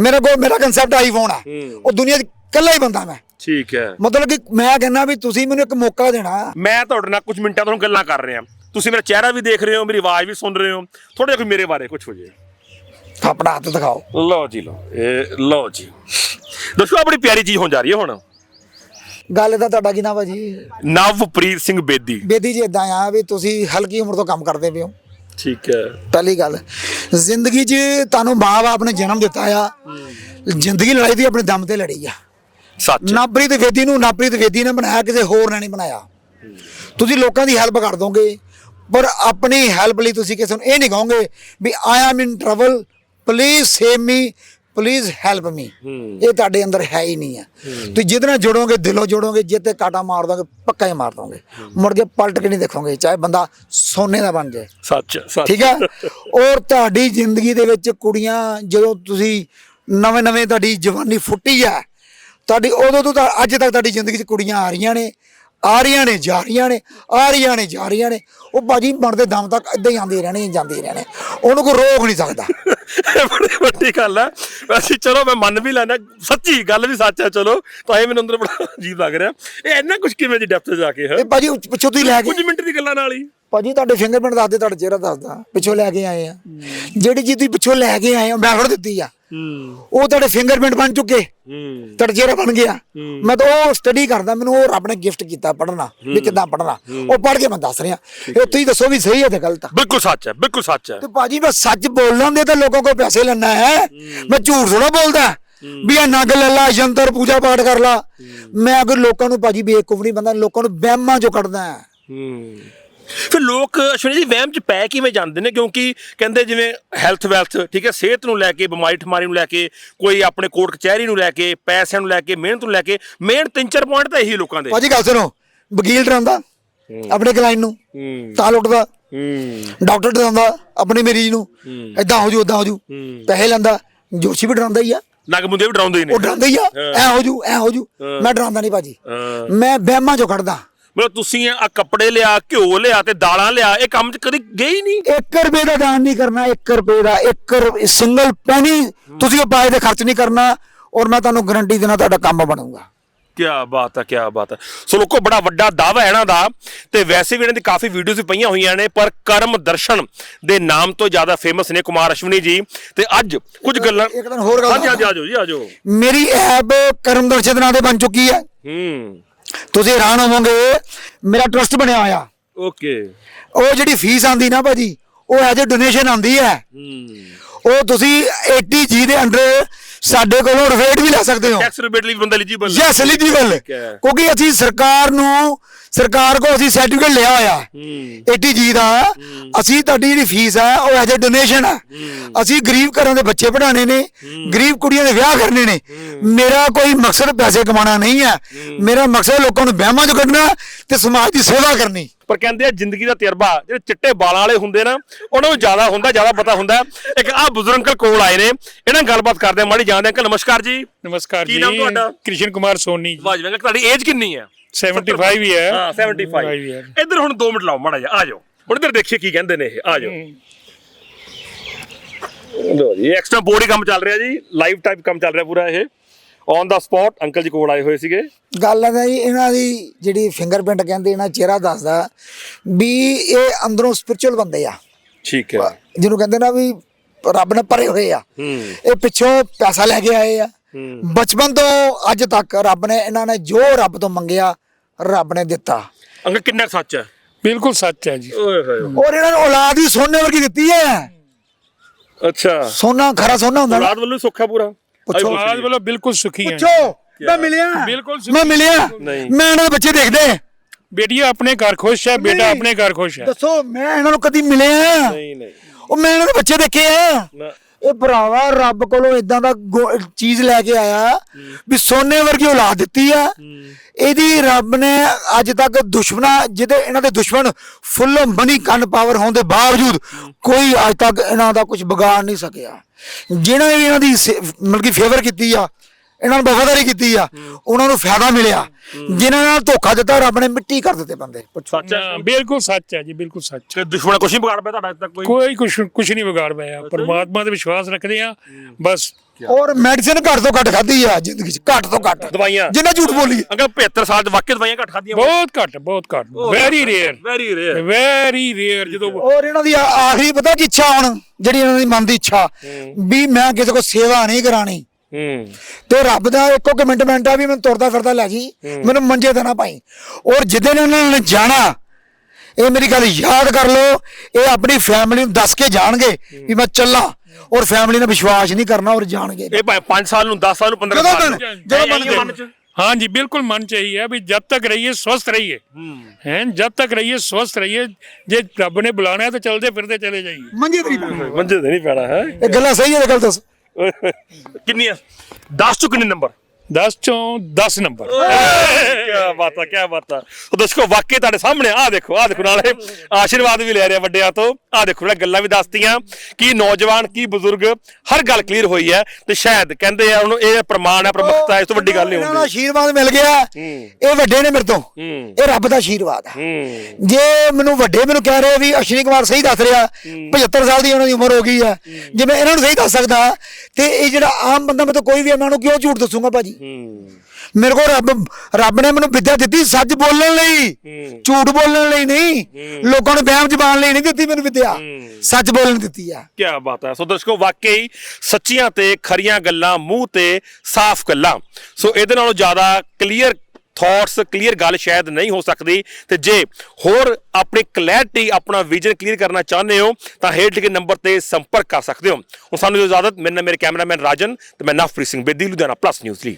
ਮੇਰੇ ਕੋਲ ਮੇਰਾ ਕਨਸੈਪਟ ਆਈਫੋਨ ਆ। ਉਹ ਦੁਨੀਆ 'ਚ ਇਕੱਲਾ ਹੀ ਬੰਦਾ ਮੈਂ। ਠੀਕ ਹੈ। ਮਤਲਬ ਕਿ ਮੈਂ ਕਹਿੰਦਾ ਵੀ ਤੁਸੀਂ ਮੈਨੂੰ ਇੱਕ ਮੌਕਾ ਦੇਣਾ। ਮੈਂ ਤੁਹਾਡੇ ਨਾਲ ਕੁਝ ਮਿੰਟਾਂ ਤੋਂ ਗੱਲਾਂ ਕਰ ਰਿਹਾ। ਤੁਸੀਂ ਮੇਰਾ ਚਿਹਰਾ ਵੀ ਦੇਖ ਰਹੇ ਹੋ ਮੇਰੀ ਆਵਾਜ਼ ਵੀ ਸੁਣ ਰਹੇ ਹੋ। ਥੋੜਾ ਜਿਹਾ ਕੋਈ ਮੇਰੇ ਬਾਰੇ ਕੁਝ ਹੋ ਜੇ। ਆਪਣਾ ਹੱਥ ਦਿਖਾਓ। ਲਓ ਜੀ ਲਓ। ਇਹ ਲਓ ਜੀ। ਦੱਸੋ ਆਪਣੀ ਪਿਆਰੀ ਚੀਜ਼ ਹੋਣ ਜਾ ਰਹੀ ਹੈ ਹੁਣ? ਗੱਲ ਤਾਂ ਤੁਹਾਡਾ ਕੀ ਨਾ ਭਾਜੀ ਨਵਪ੍ਰੀਤ ਸਿੰਘ ਬੇਦੀ। ਬੇਦੀ ਜੀ ਇਦਾਂ ਆ ਵੀ ਤੁਸੀਂ ਹਲਕੀ ਉਮਰ ਤੋਂ ਕੰਮ ਕਰਦੇ ਪਏ ਹੋ। ਠੀਕ ਹੈ। ਪਹਿਲੀ ਗੱਲ ਜ਼ਿੰਦਗੀ 'ਚ ਤੁਹਾਨੂੰ ਮਾਂ-ਬਾਪ ਨੇ ਜਨਮ ਦਿੱਤਾ ਆ। ਜ਼ਿੰਦਗੀ ਲੜਾਈ ਦੀ ਆਪਣੇ ਦਮ ਤੇ ਲੜੀ ਆ। ਸੱਚ। ਨਾਪ੍ਰੀਤ ਵੇਦੀ ਨੂੰ ਨਾਪ੍ਰੀਤ ਵੇਦੀ ਨੇ ਬਣਾਇਆ ਕਿਸੇ ਹੋਰ ਨੇ ਨਹੀਂ ਬਣਾਇਆ। ਤੁਸੀਂ ਲੋਕਾਂ ਦੀ ਹੈਲਪ ਕਰ ਦੋਗੇ ਪਰ ਆਪਣੀ ਹੈਲਪ ਲਈ ਤੁਸੀਂ ਕਿਸੇ ਨੂੰ ਇਹ ਨਹੀਂ ਕਹੋਗੇ ਵੀ I am in trouble please save me please help me ਇਹ ਤੁਹਾਡੇ ਅੰਦਰ ਹੈ ਹੀ ਨਹੀਂ ਹੈ। ਤੁਸੀਂ ਜਿਹਦੇ ਨਾਲ ਜੁੜੋਗੇ ਦਿਲੋਂ ਜੁੜੋਗੇ ਜਿੱਤੇ ਕਾਟਾ ਮਾਰ ਦੋਗੇ ਪੱਕਾ ਹੀ ਮਾਰ ਦੋਗੇ। ਮੁੜ ਕੇ ਪਲਟ ਕੇ ਨਹੀਂ ਦੇਖੋਗੇ ਚਾਹੇ ਬੰਦਾ ਸੋਨੇ ਦਾ ਬਣ ਜਾਏ। ਸੱਚ ਸੱਚ। ਠੀਕ ਹੈ ਔਰ ਤੁਹਾਡੀ ਜ਼ਿੰਦਗੀ ਦੇ ਵਿੱਚ ਕੁੜੀਆਂ ਜਦੋਂ ਤੁਸੀਂ ਨਵੇਂ ਨਵੇਂ ਤੁਹਾਡੀ ਜਵਾਨੀ ਫੁੱਟੀ ਹੈ ਤੁਹਾਡੀ ਉਦੋਂ ਤਾਂ ਅੱਜ ਤੱਕ ਤੁਹਾਡੀ ਜ਼ਿੰਦਗੀ 'ਚ ਕੁੜੀਆਂ ਆ ਰਹੀਆਂ ਨੇ। ਆ ਰਹੀਆਂ ਨੇ ਜਾ ਰਹੀਆਂ ਨੇ ਆ ਰਹੀਆਂ ਨੇ ਜਾ ਰਹੀਆਂ ਨੇ। ਉਹ ਬਾਜੀ ਬਣਦੇ ਦਮ ਤੱਕ ਇਦਾਂ ਹੀ ਆਉਂਦੇ ਰਹਿਣੇ ਜਾਂਦੇ ਰਹਿਣੇ। ਉਹਨੂੰ ਕੋਈ ਰੋਕ ਨਹੀਂ ਸਕਦਾ। ਇਹ ਬੜੀ ਵੱਡੀ ਗੱਲ ਹੈ ਵੈਸੇ ਚਲੋ ਮੈਂ ਮੰਨ ਵੀ ਲੈਣਾ ਸੱਚੀ ਗੱਲ ਵੀ ਸੱਚ ਹੈ ਚਲੋ। ਤਾਂ ਇਹ ਮੈਨੂੰ ਅੰਦਰ ਬੜਾ ਅਜੀਬ ਲੱਗ ਰਿਹਾ। ਇਹ ਇੰਨਾ ਕੁਝ ਕਿਵੇਂ ਦੀ ਡੈਪਥ ਜਾ ਕੇ ਹੈ? ਇਹ ਬਾਜੀ ਉੱਚ- ਪਿੱਛੋਂ ਤੁਸੀਂ ਲੈ ਕੇ ਕੁਝ ਮਿੰਟ ਦੀ ਗੱਲਾਂ ਨਾਲ ਹੀ। ਭਾਜੀ ਤੁਹਾਡੇ ਫਿੰਗਰਪ੍ਰਿੰਟ ਦੱਸਦੇ ਤੁਹਾਡਾ ਚਿਹਰਾ ਦੱਸਦਾ ਪਿੱਛੋਂ ਲੈ ਕੇ ਆਏ ਆ। ਜਿਹੜੀ ਚੀਜ਼ ਤੁਸੀਂ ਪਿੱਛੋਂ ਲੈ ਕੇ ਆਏ ਹੋ ਮੈਂ ਫੜ ਦਿੱਤੀ ਆ। ਉਹ ਤੁਹਾਡੇ ਫਿੰਗਰਪ੍ਰਿੰਟ ਬਣ ਚੁੱਕੇ। ਹੂੰ। ਤੁਹਾਡਾ ਚਿਹਰਾ ਬਣ ਗਿਆ। ਮੈਂ ਤਾਂ ਉਹ ਸਟੱਡੀ ਕਰਦਾ ਮੈਨੂੰ ਉਹ ਰੱਬ ਨੇ ਗਿਫਟ ਕੀਤਾ ਪੜ੍ਹਨਾ ਵੀ ਕਿੱਦਾਂ ਪੜ੍ਹਨਾ। ਉਹ ਪੜ੍ਹ ਕੇ ਮੈਂ ਦੱਸ ਰਿਹਾ। ਇਹ ਤੁਸੀਂ ਦੱਸੋ ਵੀ ਸਹੀ ਹੈ ਤੇ ਗਲਤ ਆ। ਬਿਲਕੁਲ ਸੱਚ ਹੈ ਬਿਲਕੁਲ ਸੱਚ ਹੈ। ਤੇ ਭਾਜੀ ਮੈਂ ਸੱਚ ਬੋਲਣ ਦੇ ਤਾਂ ਲੋਕਾਂ ਕੋਲ ਪੈਸੇ ਲੈਣਾ ਹੈ। ਮੈਂ ਝੂਠ ਥੋੜਾ ਬੋਲਦਾ। ਵੀ ਇਹ ਨਗ ਲੈ ਲਾ ਯੰਤਰ ਪੂਜਾ ਪਾਠ ਕਰ ਲਾ। ਮੈਂ ਅਗਰ ਲੋਕਾਂ ਨੂੰ ਭਾਜੀ ਬੇਵਕੂਫ ਨਹੀਂ ਬੰਦਾ ਲੋਕਾਂ ਨੂੰ ਵਹਿਮਾਂ ਚੋਂ ਕੱਢਦਾ। ਹੈ ਹੂੰ। ਫਿਰ ਲੋਕ ਅਸ਼ਵਨੀ ਜੀ ਵਹਿਮ ਚ ਪੈ ਕਿਵੇਂ ਜਾਂਦੇ ਨੇ? ਕਿਉਂਕਿ ਕਹਿੰਦੇ ਜਿਵੇਂ ਹੈਲਥ ਵੈਲਥ ਠੀਕ ਹੈ ਸਿਹਤ ਨੂੰ ਲੈ ਕੇ ਬਿਮਾਰੀ ਠਮਾਰੀ ਨੂੰ ਲੈ ਕੇ ਕੋਈ ਆਪਣੇ ਕੋਰਟ ਕਚਹਿਰੀ ਨੂੰ ਲੈ ਕੇ ਪੈਸਿਆਂ ਨੂੰ ਲੈ ਕੇ ਮਿਹਨਤ ਨੂੰ ਲੈ ਕੇ ਮੇਨ ਤਿੰਨ ਚਾਰ ਪੁਆਇੰਟ ਤਾਂ ਇਹੀ ਲੋਕਾਂ ਦੇ। ਭਾਜੀ ਗੱਲ ਸੁਣੋ ਵਕੀਲ ਡਰਾਉਂਦਾ ਆਪਣੇ ਕਲਾਇੰਟ ਨੂੰ ਤਾਲ ਉੱਟਦਾ ਡਾਕਟਰ ਡਰਾਉਂਦਾ ਆਪਣੇ ਮਰੀਜ਼ ਨੂੰ ਐਦਾਂ ਹੋ ਜੂ ਉਦਾਂ ਹੋ ਜੂ ਪੈਸੇ ਲੈਂਦਾ ਜੋਸ਼ੀ ਵੀ ਡਰਾਉਂਦਾ ਹੀ ਆ। ਮੁੰਡੇ ਵੀ ਡਰਾਉਂਦੇ ਨੇ। ਉਹ ਡਰਾਉਂਦਾ ਹੀ ਆ ਐ ਹੋ ਜੂ ਐ ਹੋ ਜੂ ਮੈਂ ਡਰਾਉਂਦਾ ਨਹੀਂ ਭਾਜੀ। ਮੈਂ ਵਹਿਮਾਂ ਚੋਂ ਕੱਢਦਾ। ਮਤਲਬ ਤੁਸੀਂ ਆ ਕੱਪੜੇ ਲਿਆ ਘਿਓ ਲਿਆ ਤੇ ਦਾਲਾਂ ਲਿਆ ਇਹ ਕੰਮ ਚ ਕਦੀ ਗਏ ਹੀ ਨਹੀਂ? 1 ਰੁਪਏ ਦਾ ਦਾਨ ਨਹੀਂ ਕਰਨਾ 1 ਰੁਪਏ ਦਾ 1 ਸਿੰਗਲ ਪੈਨੀ ਤੁਸੀਂ ਉਹ ਪਾਏ ਦੇ ਖਰਚ ਨਹੀਂ ਕਰਨਾ ਔਰ ਮੈਂ ਤੁਹਾਨੂੰ ਗਾਰੰਟੀ ਦੇਣਾ ਤੁਹਾਡਾ ਕੰਮ ਬਣੂਗਾ। ਕੀ ਬਾਤ ਹੈ ਕੀ ਬਾਤ ਹੈ ਸੋ ਲੋਕੋ ਬੜਾ ਵੱਡਾ ਦਾਅਵਾ ਹੈ ਇਹਨਾਂ ਦਾ ਤੇ ਵੈਸੇ ਵੀ ਇਹਨਾਂ ਦੀ ਕਾਫੀ ਵੀਡੀਓਜ਼ ਪਈਆਂ ਹੋਈਆਂ ਨੇ ਪਰ ਕਰਮ ਦਰਸ਼ਨ ਦੇ ਨਾਮ ਤੋਂ ਜ਼ਿਆਦਾ ਫੇਮਸ ਨੇ ਕੁਮਾਰ ਅਸ਼ਵਨੀ ਜੀ। ਤੇ ਅੱਜ ਕੁਝ ਗੱਲਾਂ ਇੱਕ ਦਿਨ ਹੋਰ ਗੱਲ ਹਾਂਜੀ ਹਾਂਜੀ ਆਜੋ ਜੀ ਆਜੋ ਮੇਰੀ ਐਪ ਕਰਮ ਦਰਸ਼ਨ ਦੇ ਨਾਂ ਤੇ ਬਣ ਚੁੱਕੀ ਹੈ। ਹੂੰ। ਤੁਸੀਂ ਹੈਰਾਨ ਹੋਵੋਗੇ ਮੇਰਾ ਟਰਸਟ ਬਣਿਆ ਹੋਇਆ। ਓਕੇ ਉਹ ਜਿਹੜੀ ਫੀਸ ਆਂਦੀ ਨਾ ਭਾਜੀ ਉਹ ਐਜ ਡੋਨੇਸ਼ਨ ਆਂਦੀ ਹੈ। ਹੂੰ। ਉਹ ਤੁਸੀਂ 80 ਜੀ ਦੇ ਅੰਡਰ ਸਾਡੇ ਕੋਲੋਂ ਰਿਫੇਟ ਵੀ ਲੈ ਸਕਦੇ ਹੋ। ਟੈਕਸ ਰਿਬੇਟ ਲਈ ਬੰਦਾ ਐਲੀਜੀਬਲ ਯੈਸ ਐਲੀਜੀਬਲ ਹੈ। ਕਿਉਂਕਿ ਅਸੀਂ ਸਰਕਾਰ ਨੂੰ ਸਰਕਾਰ ਕੋਲ ਅਸੀਂ ਸਰਟੀਫਿਕੇਟ ਲਿਆ ਹੋਇਆ। ਹੂੰ। 80 ਜੀ ਦਾ। ਅਸੀਂ ਤੁਹਾਡੀ ਜਿਹੜੀ ਫੀਸ ਆ ਉਹ ਐਜ ਅ ਡੋਨੇਸ਼ਨ ਆ ਅਸੀਂ ਗਰੀਬ ਘਰਾਂ ਦੇ ਬੱਚੇ ਪੜਾਣੇ ਨੇ ਗਰੀਬ ਕੁੜੀਆਂ ਦੇ ਵਿਆਹ ਕਰਨੇ ਨੇ। ਮੇਰਾ ਕੋਈ ਮਕਸਦ ਪੈਸੇ ਕਮਾਉਣਾ ਨਹੀਂ ਹੈ। ਮੇਰਾ ਮਕਸਦ ਲੋਕਾਂ ਨੂੰ ਵਹਿਮਾਂ ਚੋਂ ਕੱਢਣਾ ਤੇ ਸਮਾਜ ਦੀ ਸੇਵਾ ਕਰਨੀ। ਪਰ ਕਹਿੰਦੇ ਆ ਜ਼ਿੰਦਗੀ ਦਾ ਤਜਰਬਾ ਜਿਹੜੇ ਚਿੱਟੇ ਵਾਲਾਂ ਵਾਲੇ ਹੁੰਦੇ ਨਾ ਉਹਨਾਂ ਨੂੰ ਜ਼ਿਆਦਾ ਹੁੰਦਾ ਜ਼ਿਆਦਾ ਪਤਾ ਹੁੰਦਾ। ਇੱਕ ਆ ਬਜ਼ੁਰਗ ਅੰਕਲ ਕੋਲ ਆਏ ਨੇ ਇਹਨਾਂ ਨਾਲ ਗੱਲਬਾਤ ਕਰਦੇ ਆ ਮਾੜੀ ਜਾਣਦੇ ਅੰਕਲ ਨਮਸਕਾਰ ਜੀ। ਨਮਸਕਾਰ ਕੀ ਜੀ। ਨਾਮ ਤੁਹਾਡਾ? ਕ੍ਰਿਸ਼ਨ ਕੁਮਾਰ ਸੋਨੀ ਜੀ। ਵਾਜਬ ਅੰਕਲ ਤੁਹਾਡੀ ਏਜ ਕਿੰਨੀ ਹੈ? 75 ਹੀ ਹੈ। ਹਾਂ 75 ਹੈ। ਇੱਧਰ ਹੁਣ 2 ਮਿੰਟ ਲਾਓ ਮਾੜਾ ਜਿਹਾ ਆ ਜਾਓ। ਹੁਣ ਇੱਧਰ ਦੇਖੀਏ ਕੀ ਕਹਿੰਦੇ ਨੇ ਇਹ ਆ ਜਾਓ। ਲੋ ਜੀ ਐਕਸਟਰਾ ਬੋਰਡ ਹੀ ਕੰਮ ਚੱਲ ਰਿਹਾ ਜੀ ਲਾਈਵ ਟਾਈਪ ਕੰਮ ਚੱਲ ਰਿਹਾ ਪੂਰਾ ਇਹ। ਔਨ ਦਾ ਸਪੌਟ ਅੰਕਲ ਜੀ ਕੋਲ ਆਏ ਹੋਏ ਸੀਗੇ। ਗੱਲ ਹੈ ਜੀ ਇਹਨਾਂ ਦੀ ਜਿਹੜੀ ਫਿੰਗਰਪ੍ਰਿੰਟ ਕਹਿੰਦੇ ਇਹਨਾਂ ਚਿਹਰਾ ਦੱਸਦਾ ਵੀ ਇਹ ਅੰਦਰੋਂ ਸਪਿਰਚੁਅਲ ਬੰਦੇ ਆ। ਠੀਕ ਹੈ। ਜਿਹਨੂੰ ਕਹਿੰਦੇ ਨਾ ਵੀ ਰੱਬ ਨੇ ਭਰੇ ਹੋਏ ਆ। ਹੂੰ। ਇਹ ਪਿੱਛੋਂ ਪੈਸਾ ਲੈ ਕੇ ਆਏ ਆ। ਹੂੰ। ਬਚਪਨ ਤੋਂ ਅੱਜ ਤੱਕ ਰੱਬ ਨੇ ਇਹਨਾਂ ਨੇ ਜੋ ਰੱਬ ਤੋਂ ਮੰਗਿਆ ਰੱਬ ਨੇ ਦਿੱਤਾ। ਅੰਕਲ ਕਿੰਨਾ ਸੱਚ ਹੈ? ਬਿਲਕੁਲ ਸੱਚ ਹੈ ਜੀ। ਓਏ ਹੋਏ ਔਰ ਇਹਨਾਂ ਨੂੰ ਔਲਾਦ ਹੀ ਸੋਨੇ ਵਰਗੀ ਦਿੱਤੀ ਹੈ। ਅੱਛਾ। ਸੋਨਾ ਖਰਾ ਸੋਨਾ ਹੁੰਦਾ ਔਲਾਦ ਵੱਲੋਂ ਸੁੱਖਾ ਪੂਰਾ। ਪੁੱਛੋ। ਆਜ ਵੱਲੋਂ ਬਿਲਕੁਲ ਸੁਖੀ ਹੈ। ਪੁੱਛੋ ਮੈਂ ਮਿਲਿਆ। ਬਿਲਕੁਲ ਮੈਂ ਮਿਲਿਆ। ਨਹੀਂ। ਮੈਂ ਇਹਨਾਂ ਦੇ ਬੱਚੇ ਦੇਖਦੇ। ਬੇਟੀ ਆਪਣੇ ਘਰ ਖੁਸ਼ ਹੈ ਬੇਟਾ ਨਹੀਂ। ਆਪਣੇ ਘਰ ਖੁਸ਼ ਹੈ। ਦੱਸੋ ਮੈਂ ਇਹਨਾਂ ਨੂੰ ਕਦੀ ਮਿਲਿਆ? ਨਹੀਂ ਨਹੀਂ। ਉਹ ਮੈਂ ਇਹਨਾਂ ਦੇ ਬੱਚੇ ਦੇਖੇ ਆ। ਨਾ। ਇਹ ਭਰਾਵਾ ਰੱਬ ਕੋਲੋਂ ਇਦਾਂ ਦਾ ਗੋ- ਚੀਜ਼ ਲੈ ਕੇ ਆਇਆ ਵੀ ਸੋਨੇ ਵਰਗੀ ਔਲਾਦ ਦਿੱਤੀ ਆ। ਇਹਦੀ ਰੱਬ ਨੇ ਅੱਜ ਤੱਕ ਦੁਸ਼ਮਣਾ ਜਿਹਦੇ ਇਹਨਾਂ ਦੇ ਦੁਸ਼ਮਣ ਫੁੱਲ ਮਨੀ ਕੰਨ ਪਾਵਰ ਹੋਣ ਦੇ ਬਾਵਜੂਦ ਕੋਈ ਅੱਜ ਤੱਕ ਇਹਨਾਂ ਦਾ ਕੁਝ ਵਿਗਾੜ ਨਹੀਂ ਸਕਿਆ। ਜਿਨ੍ਹਾਂ ਨੇ ਇਹਨਾਂ ਦੀ ਸੇ- ਮਤਲਬ ਕਿ ਫੇਵਰ ਕੀਤੀ ਆ ਇਹਨਾਂ ਨੂੰ ਵਫਾਦਾਰੀ ਕੀਤੀ ਆ ਉਹਨਾਂ ਨੂੰ ਫਾਇਦਾ ਮਿਲਿਆ। ਜਿਨ੍ਹਾਂ ਨਾਲ ਧੋਖਾ ਦਿੱਤਾ ਰੱਬ ਨੇ ਮਿੱਟੀ ਕਰ ਦਿੱਤੇ ਬੰਦੇ ਪੁੱਛੋ। ਸੱਚ ਹੈ ਹਾਂ, ਬਿਲਕੁਲ ਸੱਚ ਹੈ ਜੀ ਬਿਲਕੁਲ ਸੱਚ ਤੇ ਦੁਸ਼ਮਣ ਕੁਛ ਨਹੀਂ ਵਿਗਾੜ ਪਿਆ ਤੁਹਾਡਾ ਅੱਜ ਤੱਕ ਕੋਈ? ਕੋਈ ਕੁਛ ਕੁਛ ਨਹੀਂ ਵਿਗਾੜ ਪਾਇਆ ਪਰਮਾਤਮਾ ਤੇ ਵਿਸ਼ਵਾਸ ਰੱਖਦੇ ਆ। ਬਸ ਔਰ ਮੈਡੀਸਿਨ ਘੱਟ ਤੋਂ ਘੱਟ ਖਾਧੀ ਆ ਜ਼ਿੰਦਗੀ 'ਚ ਘੱਟ ਤੋਂ ਘੱਟ। ਦਵਾਈਆਂ। ਜਿੰਨਾ ਝੂਠ ਬੋਲੀ ਅੰਕਲ 75 ਸਾਲ ਦੇ ਵਾਕਿਆ ਦਵਾਈਆਂ ਘੱਟ ਖਾਦੀਆਂ ਬਹੁਤ ਘੱਟ ਬਹੁਤ ਘੱਟ। Very rare very rare very rare ਜਦੋਂ ਔਰ ਇਹਨਾਂ ਦੀ ਆਖਰੀ ਪਤਾ ਕੀ ਇੱਛਾ ਹੁਣ? ਜਿਹੜੀ ਇਹਨਾਂ ਦੀ ਮਨ ਦੀ ਇੱਛਾ। ਵੀ ਮੈਂ ਕਿਸੇ ਕੋ ਸੇਵਾ ਨਹੀਂ ਕਰਾਣੀ। ਹੂੰ। ਤੇ ਰੱਬ ਦਾ ਇੱਕੋ ਕਮਿਟਮੈਂਟ ਆ ਵੀ ਮੈਨੂੰ ਤੁਰਦਾ ਫਿਰਦਾ ਲੈ ਜੀ। ਮੈਨੂੰ ਮੰਜੇ ਤੇ ਨਾ ਪਾਈ। ਔਰ ਜਿੱਦਣ ਇਹਨਾਂ ਨੇ ਜਾਣਾ ਇਹ ਮੇਰੀ ਗੱਲ ਯਾਦ ਕਰ ਲਓ। ਇਹ ਆਪਣੀ ਫੈਮਿਲੀ ਨੂੰ ਦੱਸ ਕੇ ਜਾਣਗੇ ਵੀ ਮੈਂ ਚੱਲਾਂ। ਔਰ ਫੈਮਿਲੀ ਨੇ ਵਿਸ਼ਵਾਸ ਨਹੀਂ ਕਰਨਾ ਔਰ ਜਾਣਗੇ ਇਹ ਭਾਵੇਂ 5 ਸਾਲ ਨੂੰ 10 ਸਾਲ ਨੂੰ 15 ਜਦੋਂ ਸਾਲ ਮਨ- ਨੂੰ ਜਦੋਂ ਇਹ ਮਨ ਮਨ ਚ हाँ जी बिल्कुल मन चाहिए भी जब तक रहिए स्वस्थ रहिए हैं जब तक रहिए स्वस्थ रहिए जे रब ने बुलाना है तो चलते फिरते चले जाइए ਮੰਜੇ ਤੇ ਨਹੀਂ ਪੈਣਾ ਮੰਜੇ ਤੇ ਨਹੀਂ ਪੈਣਾ ਹੈ ਇਹ ਗੱਲਾਂ ਸਹੀ ਹੈ ਇਹ ਗੱਲ ਦੱਸ ਕਿੰਨੀਆਂ 10 ਚੋਂ ਕਿੰਨੇ ਨੰਬਰ 10 ਚੋਂ 10 ਨੰਬਰ। ਕੀ ਬਾਤ ਆ ਕੀ ਬਾਤ। ਆ ਉਹ ਦਸਕੋ ਵਾਕਈ ਤੁਹਾਡੇ ਸਾਹਮਣੇ ਆ ਦੇਖੋ ਆ ਦੇਖੋ ਨਾਲੇ ਆਸ਼ੀਰਵਾਦ ਵੀ ਲੈ ਰਿਹਾ ਵੱਡਿਆਂ ਤੋਂ। ਆ ਦੇਖੋ ਨਾਲੇ ਗੱਲਾਂ ਵੀ ਦੱਸਤੀਆਂ ਕਿ ਨੌਜਵਾਨ ਕੀ ਬਜ਼ੁਰਗ ਹਰ ਗੱਲ ਕਲੀਅਰ ਹੋਈ ਹੈ ਤੇ ਸ਼ਾਇਦ ਕਹਿੰਦੇ ਆ ਉਹਨੂੰ ਇਹ ਪ੍ਰਮਾਣ ਹੈ ਪ੍ਰਮੁੱਖਤਾ ਇਸ ਤੋਂ ਵੱਡੀ ਗੱਲ ਨਹੀਂ ਇਹਨਾਂ ਨੂੰ ਆਸ਼ੀਰਵਾਦ ਮਿਲ ਗਿਆ। ਇਹ ਵੱਡੇ ਨੇ ਮੇਰੇ ਤੋਂ। ਇਹ ਰੱਬ ਦਾ ਆਸ਼ੀਰਵਾਦ ਆ। ਜੇ ਮੈਨੂੰ ਵੱਡੇ ਮੈਨੂੰ ਕਹਿ ਰਹੇ ਵੀ ਅਸ਼ਵਨੀ ਕੁਮਾਰ ਸਹੀ ਦੱਸ ਰਿਹਾ 75 ਸਾਲ ਦੀ ਉਹਨਾਂ ਦੀ ਉਮਰ ਹੋ ਗਈ ਆ। ਜੇ ਮੈਂ ਇਹਨਾਂ ਨੂੰ ਸਹੀ ਦੱਸ ਸਕਦਾ ਤੇ ਇਹ ਜਿਹੜਾ ਆਮ ਬੰਦਾ ਮੈਂ ਤਾਂ ਕੋਈ ਵੀ ਆ, ਮੈਂ ਉਹਨੂੰ ਕਿਉਂ ਝੂਠ ਦੱਸੂਗਾ ਭਾਜੀ? ਮੇਰੇ ਕੋਲ ਰੱਬ ਰੱਬ ਨੇ ਮੈਨੂੰ ਵਿੱਦਿਆ ਦਿੱਤੀ ਸੱਚ ਬੋਲਣ ਲਈ। ਝੂਠ ਬੋਲਣ ਲਈ ਨਹੀਂ ਲੋਕਾਂ ਨੂੰ ਵਹਿਮ ਜ਼ਬਾਨ ਲਈ ਨਹੀਂ ਦਿੱਤੀ ਮੈਨੂੰ ਵਿੱਦਿਆ। ਸੱਚ ਬੋਲਣ ਦਿੱਤੀ ਆ। ਕੀ ਬਾਤ ਹੈ। ਸੋ ਦਰਸ਼ਕੋ ਵਾਕਈ ਸੱਚੀਆਂ ਤੇ ਖਰੀਆਂ ਗੱਲਾਂ ਮੂੰਹ ਤੇ ਸਾਫ਼ ਗੱਲਾਂ। ਸੋ ਇਹਦੇ ਨਾਲੋਂ ਜ਼ਿਆਦਾ ਕਲੀਅਰ ਥਾਟਸ ਕਲੀਅਰ ਗੱਲ ਸ਼ਾਇਦ ਨਹੀਂ ਹੋ ਸਕਦੀ। ਤੇ ਜੇ ਹੋਰ ਆਪਣੀ ਕਲੈਰਿਟੀ ਆਪਣਾ ਵਿਜ਼ਨ ਕਲੀਅਰ ਕਰਨਾ ਚਾਹੁੰਦੇ ਹੋ ਤਾਂ ਹੇਠ ਲਿਖੇ ਨੰਬਰ ਤੇ ਸੰਪਰਕ ਕਰ ਸਕਦੇ ਹੋ। ਹੁਣ ਸਾਨੂੰ ਇਜਾਜ਼ਤ ਮੇਰੇ ਨਾਲ ਮੇਰੇ ਕੈਮਰਾਮੈਨ ਰਾਜਨ ਤੇ ਮੈਂ ਨਵਪ੍ਰੀਤ ਸਿੰਘ ਬੇਦੀ ਲੁਧਿਆਣਾ ਪਲੱਸ ਨਿਊਜ਼ ਲਈ।